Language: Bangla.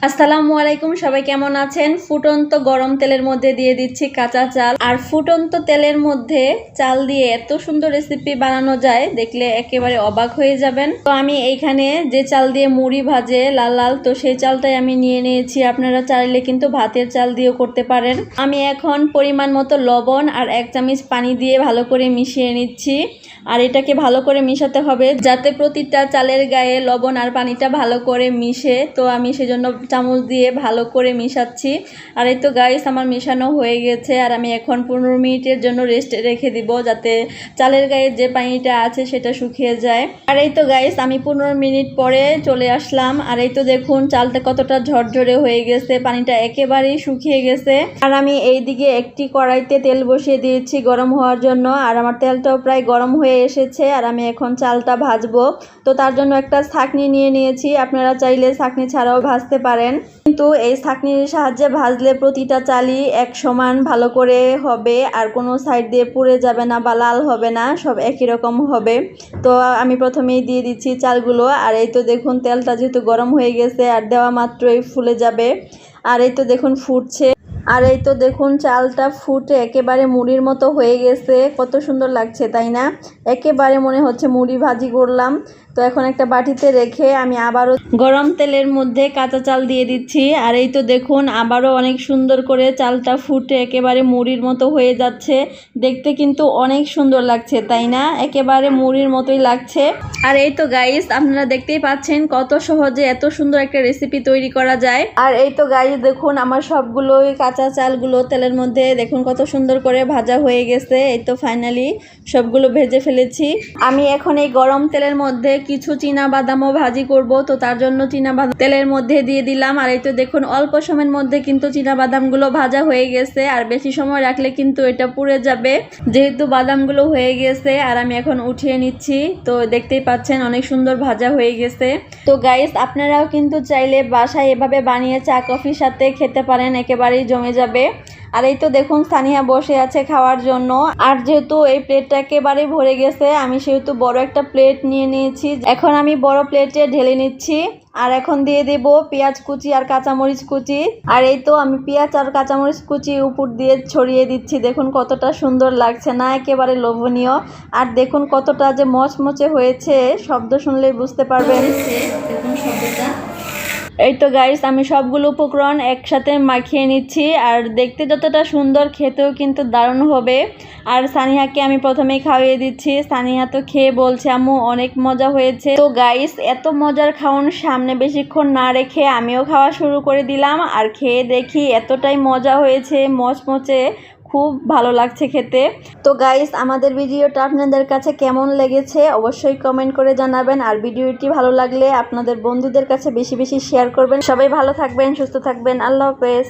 আসসালামু আলাইকুম, সবাই কেমন আছেন? ফুটন্ত গরম তেলের মধ্যে দিয়ে দিচ্ছি কাঁচা চাল। আর ফুটন্ত তেলের মধ্যে চাল দিয়ে এত সুন্দর রেসিপি বানানো যায়, দেখলে একেবারে অবাক হয়ে যাবেন। তো আমি এইখানে যে চাল দিয়ে মুড়ি ভাজে, লাল লাল, তো সেই চালটাই আমি নিয়ে নিয়েছি। আপনারা চাইলে কিন্তু ভাতের চাল দিয়েও করতে পারেন। আমি এখন পরিমাণ মতো লবণ আর এক চামচ পানি দিয়ে ভালো করে মিশিয়ে নিচ্ছি। আর এটাকে ভালো করে মিশাতে হবে, যাতে প্রতিটা চালের গায়ে লবণ আর পানিটা ভালো করে মিশে। তো আমি সেজন্য চামচ দিয়ে ভালো করে মিশাচ্ছি। আর এই তো গাইস আমার মেশানো হয়ে গেছে। আর আমি এখন পনেরো মিনিটের জন্য রেস্ট রেখে দিব যাতে চালের গায়ে যে পানিটা আছে সেটা শুকিয়ে যায়। আর এই তো গাইস আমি পনেরো মিনিট পরে চলে আসলাম। আর এই তো দেখুন, চালটা কতটা ঝরঝরে হয়ে গেছে। পানিটা একেবারেই শুকিয়ে গেছে। আর আমি এই দিকে একটি কড়াইতে তেল বসিয়ে দিয়েছি গরম হওয়ার জন্য। আর আমার তেলটাও প্রায় গরম হয়ে এসেছে। আর আমি এখন চালটা ভাজবো। তো তার জন্য একটা ছাকনি নিয়ে নিয়েছি। আপনারা চাইলে ছাকনি ছাড়াও ভাজতে পারেন। কিন্তু এই ছাকনির সাহায্যে ভাজলে প্রতিটা চালই এক সমান ভালো করে হবে, আর কোনো সাইড দিয়ে পুড়ে যাবে না বা লাল হবে না, সব একই রকম হবে। তো আমি প্রথমেই দিয়ে দিচ্ছি চালগুলো, আর এই তো দেখুন তেলটা যেহেতু গরম হয়ে গেছে, আর দেওয়া মাত্রই ফুলে যাবে। আর এই তো দেখুন ফুটছে। আর এই তো দেখুন চালটা ফুটে একেবারে মুড়ির মতো হয়ে গেছে। কত সুন্দর লাগছে, তাই না? একেবারে মনে হচ্ছে মুড়ি ভাজি করলাম। তো এখন একটা বাটিতে রেখে আমি আবারও গরম তেলের মধ্যে কাঁচা চাল দিয়ে দিচ্ছি। আর এই তো দেখুন, আবারও অনেক সুন্দর করে চালটা ফুটে একেবারে মুড়ির মতো হয়ে যাচ্ছে। দেখতে কিন্তু অনেক সুন্দর লাগছে, তাই না? একেবারে মুড়ির মতোই লাগছে। আর এই তো গাইস আপনারা দেখতেই পাচ্ছেন কত সহজে এত সুন্দর একটা রেসিপি তৈরি করা যায়। আর এই তো গাইস দেখুন আমার সবগুলোই কাঁচা চালগুলো তেলের মধ্যে, দেখুন কত সুন্দর করে ভাজা হয়ে গেছে। এই তো ফাইনালি সবগুলো ভেজে ফেলেছি। আমি এখন এই গরম তেলের মধ্যে কিছু চীনা বাদামও ভাজি করব, তো তার জন্য চীনা বাদাম তেলের মধ্যে দিয়ে দিলাম। আর এই তো দেখুন, অল্প সময়ের মধ্যে কিন্তু চীনা বাদামগুলো ভাজা হয়ে গেছে। আর বেশি সময় রাখলে কিন্তু এটা পুড়ে যাবে। যেহেতু বাদামগুলো হয়ে গেছে, আর আমি এখন উঠিয়ে নিচ্ছি। তো দেখতেই পাচ্ছেন, অনেক সুন্দর ভাজা হয়ে গেছে। তো গাইস আপনারাও কিন্তু চাইলে বাসায় এভাবে বানিয়ে চা, কফির সাথে খেতে পারেন, একেবারেই জমে যাবে। আর এই তো দেখুন সানিয়া বসে আছে খাওয়ার জন্য। আর যেহেতু এই প্লেটটা একেবারে ভরে গেছে, আমি সেহেতু বড় একটা প্লেট নিয়ে নিয়েছি। এখন আমি বড় প্লেটে ঢেলে নিচ্ছি। আর এখন দিয়ে দেব পেঁয়াজ কুচি আর কাঁচামরিচ কুচি। আর এই তো আমি পেঁয়াজ আর কাঁচামরিচ কুচি উপর দিয়ে ছড়িয়ে দিচ্ছি। দেখুন কতটা সুন্দর লাগছে না, একেবারে লোভনীয়। আর দেখুন কতটা যে মচমচে হয়েছে, শব্দ শুনলেই বুঝতে পারবেন। দেখুন শব্দটা। এই তো গাইস আমি সবগুলো উপকরণ একসাথে মাখিয়ে নিচ্ছি, আর দেখতে যতটা সুন্দর খেতেও কিন্তু দারুণ হবে। আর সানিহাকে আমি প্রথমেই খাওয়িয়ে দিচ্ছি। সানিহা তো খেয়ে বলছে আমু অনেক মজা হয়েছে। তো গাইস এত মজার খাওন সামনে বেশিক্ষণ না রেখে আমিও খাওয়া শুরু করে দিলাম, আর খেয়ে দেখি এতটাই মজা হয়েছে, মচমচে। খুব ভালো লাগছে খেতে। তো গাইস আমাদের ভিডিওটা আপনাদের কাছে কেমন লেগেছে অবশ্যই কমেন্ট করে জানাবেন। আর ভিডিওটি ভালো লাগলে আপনাদের বন্ধুদের কাছে বেশি বেশি শেয়ার করবেন। সবাই ভালো থাকবেন, সুস্থ থাকবেন। আল্লাহ হাফেজ।